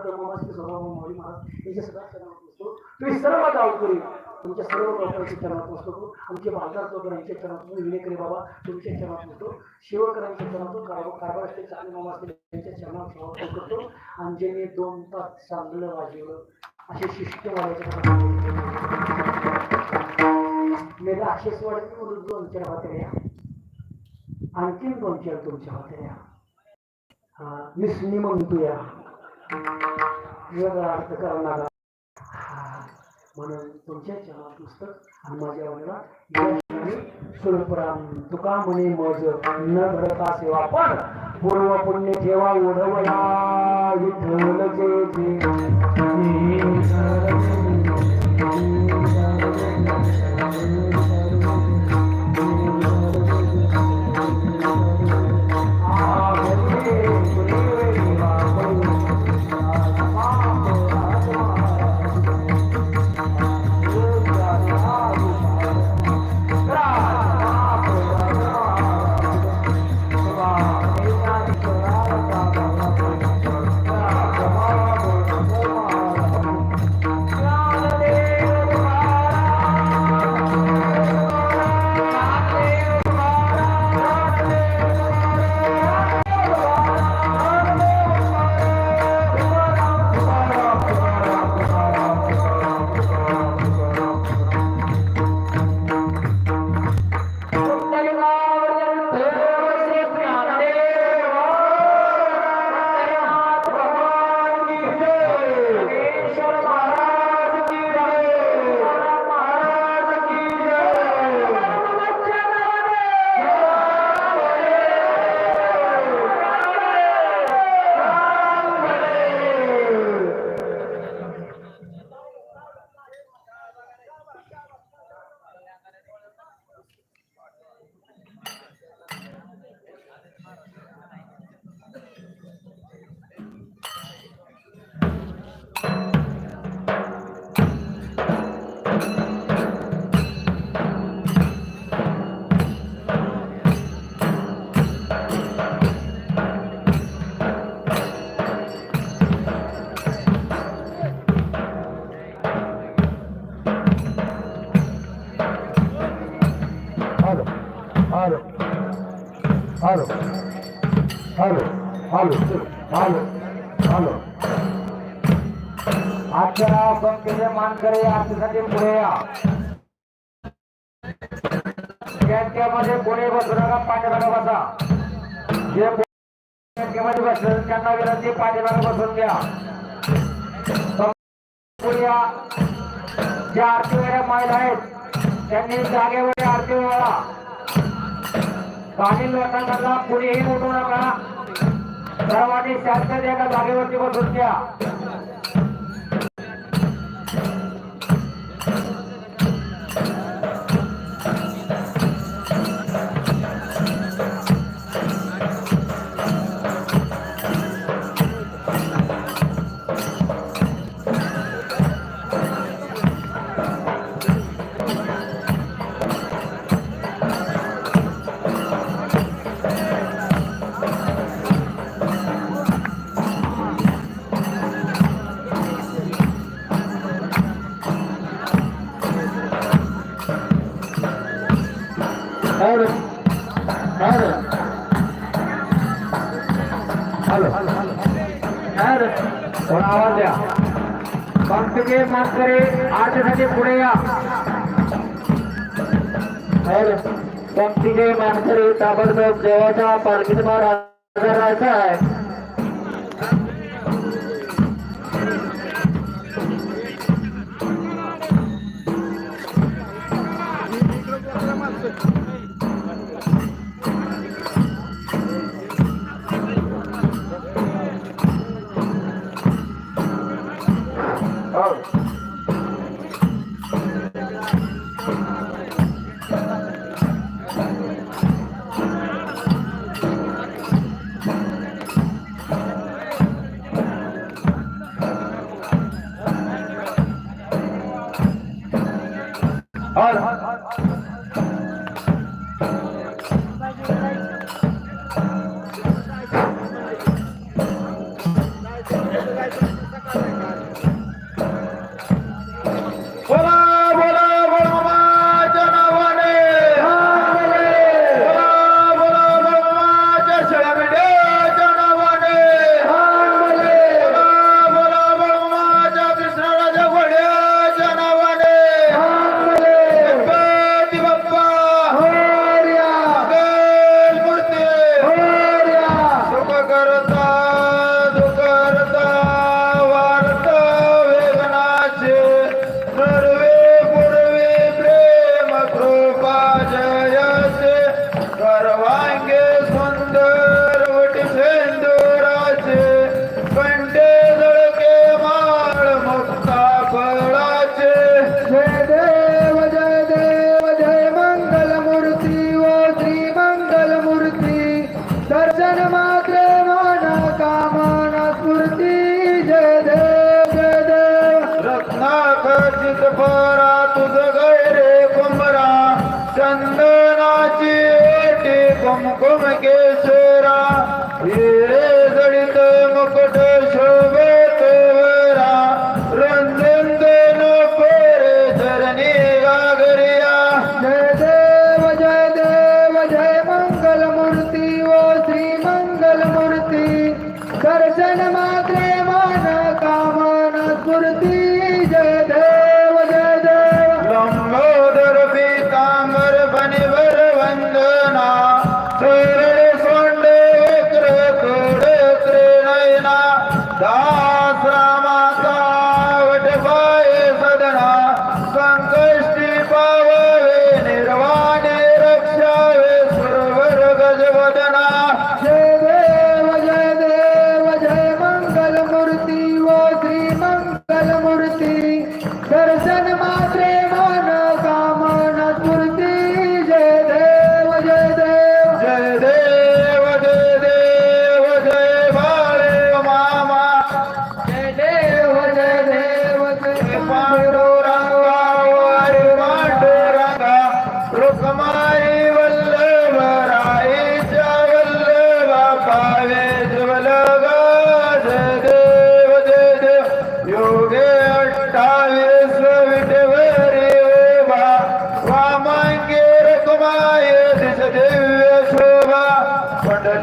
आमचे सर्व माऊली महाराज यांच्या सगळ्या चरणात बसतो तुम्ही सर्व गावकरी तुमच्या सर्व गावकऱ्यांच्या चरणात बसतो. आमचे बाजार चौधऱ्यांच्या चरणात विलेकरी बाबा तुमच्या चरणात बसतो. शिवकरांच्या चरणातून कारभार असते चांगले मामा असतील त्यांच्या चरणात सेवा करतो आणि ज्यांनी दोन तास चांगलं वाजवलं असे शिष्ट मेरा आशेष वाढत म्हणून दोन चार हात्या आणखीन दोन चार तुमच्या हात्या हा मिसनी म्हणतो या. वेगळा अर्थ करणारा. म्हणून तुमच्या चरणात पुस्तक आणि माझ्या वडिला स्वरूपराम तुका म्हणे मज न घडता सेवा. पण पूर्व पुण्य ठेवा उडवला विठ्ठल जे जे. मानकरी पुढे या. त्यांच्यामध्ये कोणी बसू नका पाठीमागे बसा. जे बँकेमध्ये बसेल त्यांना विनंती पाठीमागे बसून घ्या. पुढे ज्या आरती वगैरे महिला आहेत त्यांनी जागेवर आरती वळा काही लोकांना कुणीही उठू नका. सर्वांनी शांततेत एका जागेवरती बसून घ्या. हॅलो हॅलो हॅलो हॅलो थोडा आवाज द्या पंक्तीचे मास्करे आठसाठी पुढे या हॅलो पंक्तीचे मास्करे ताबडतोब देवाच्या पालखीत महाराज राहायचा आहे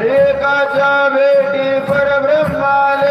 एकाच्या भेटी परब्रह्माले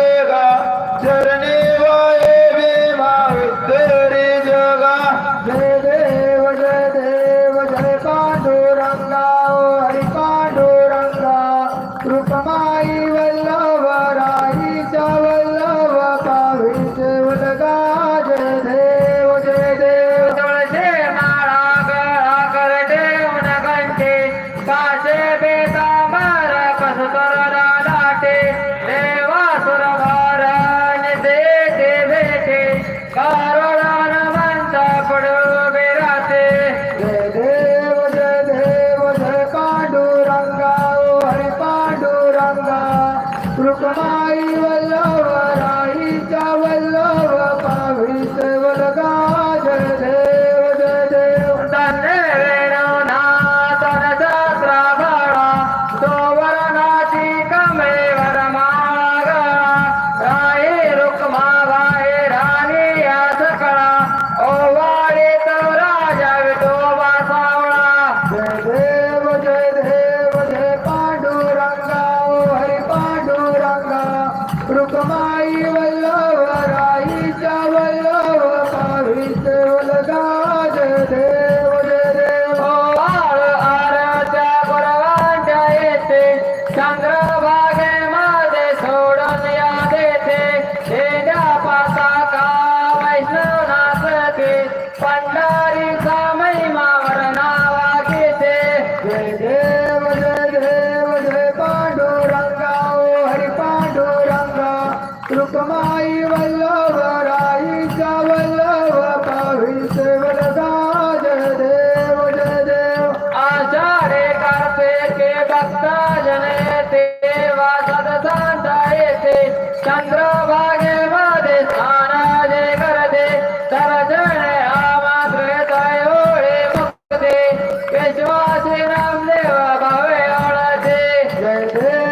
সবাই Congrats! जय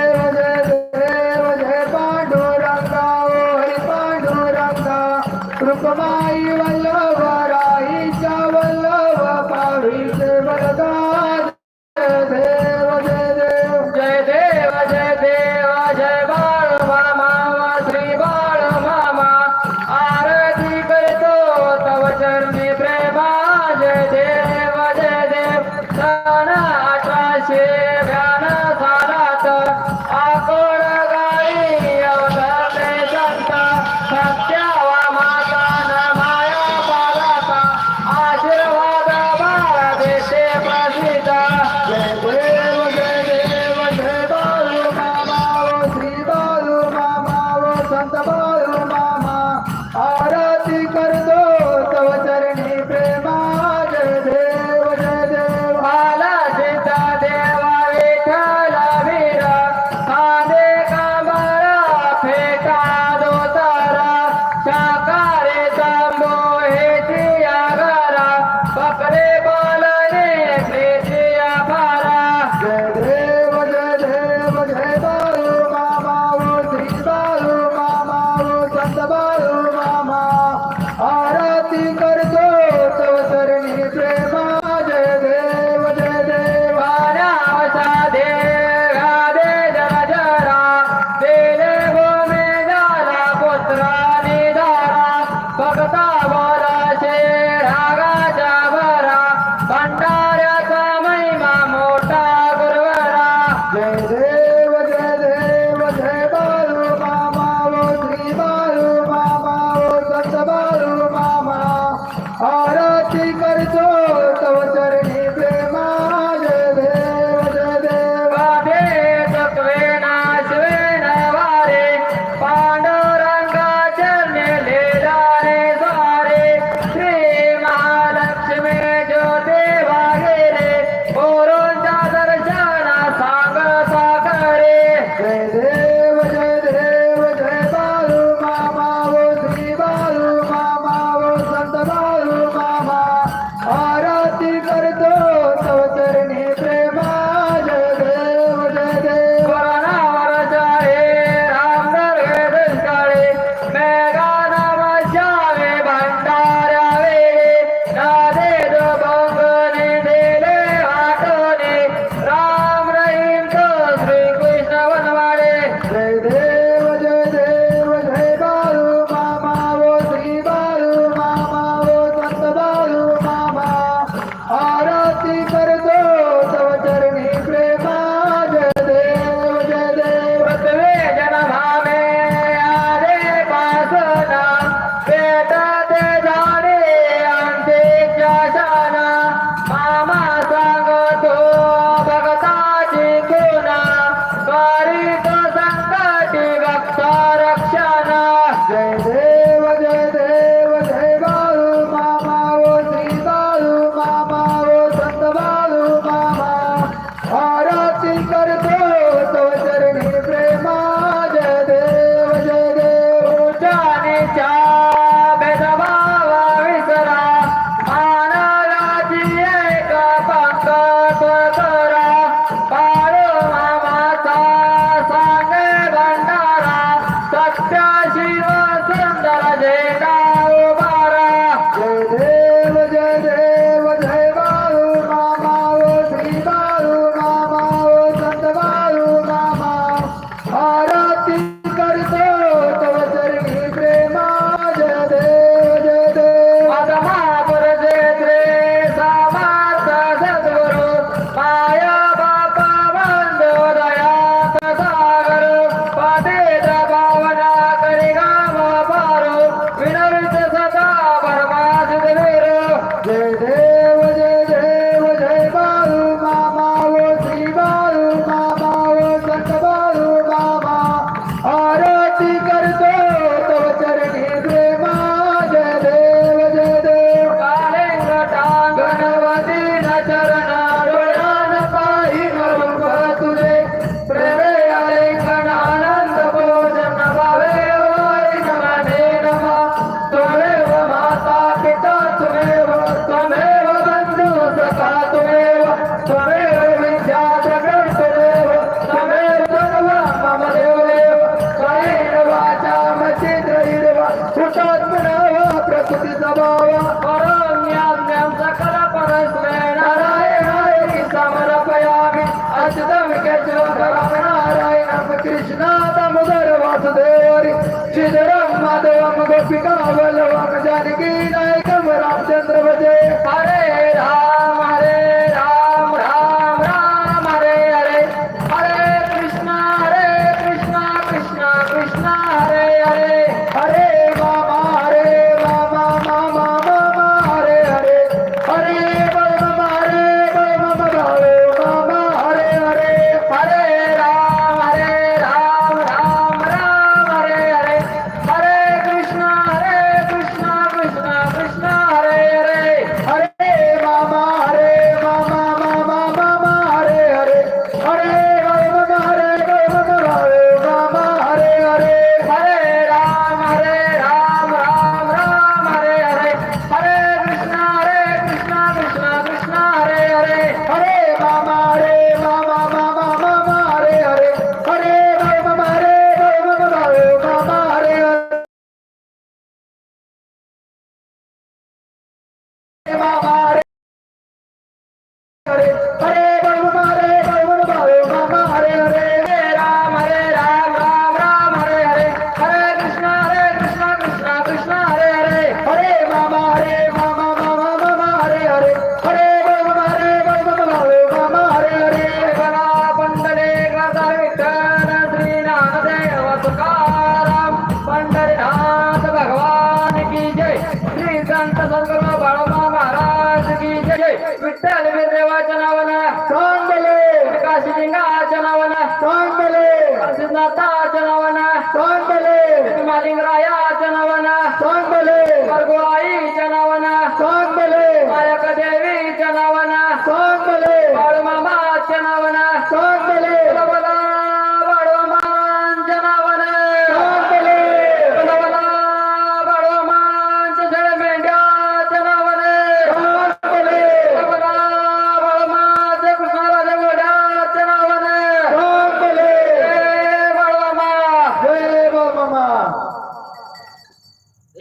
శరణ మాధవ గోపిక వల్లవ జానకి నాయ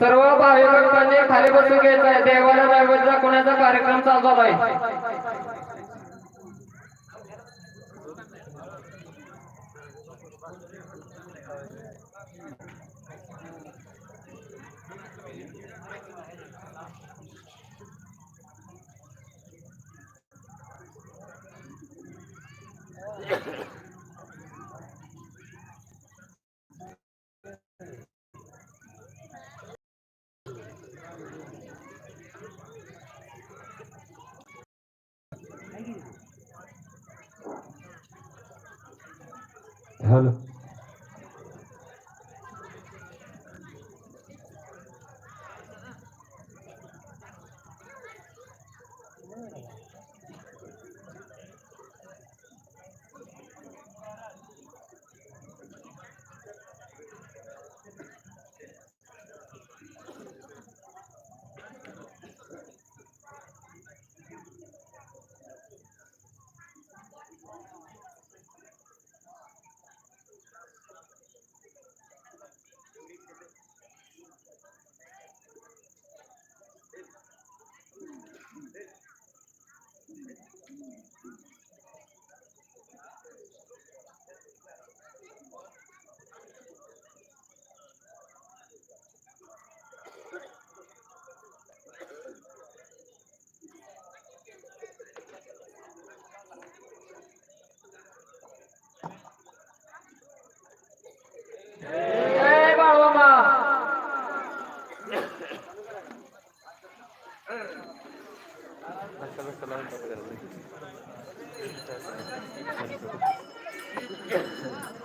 सर्व भाविकांनी खाली बसून घ्यायचं आहे. देवाला नैवेद्य दाखवण्याचा कार्यक्रम चालू आहे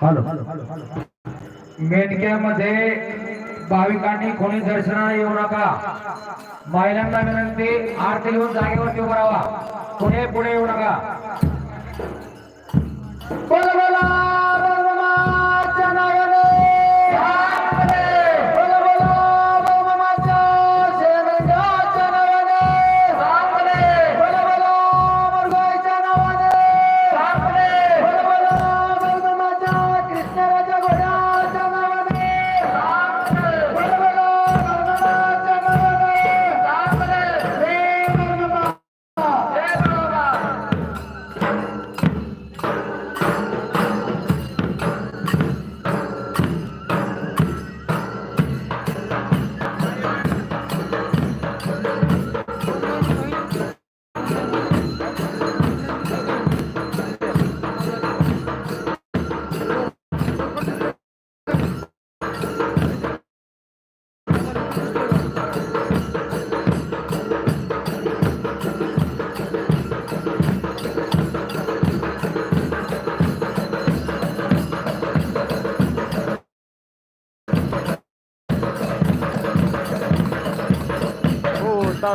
हॅलो. मेंढक्यामध्ये भाविकांनी कोणी दर्शनाला येऊ नका. महिलांना विनंती आरती घेऊन जागेवरती उभं राहा. पुढे पुढे येऊ नका.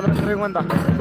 lo tengo.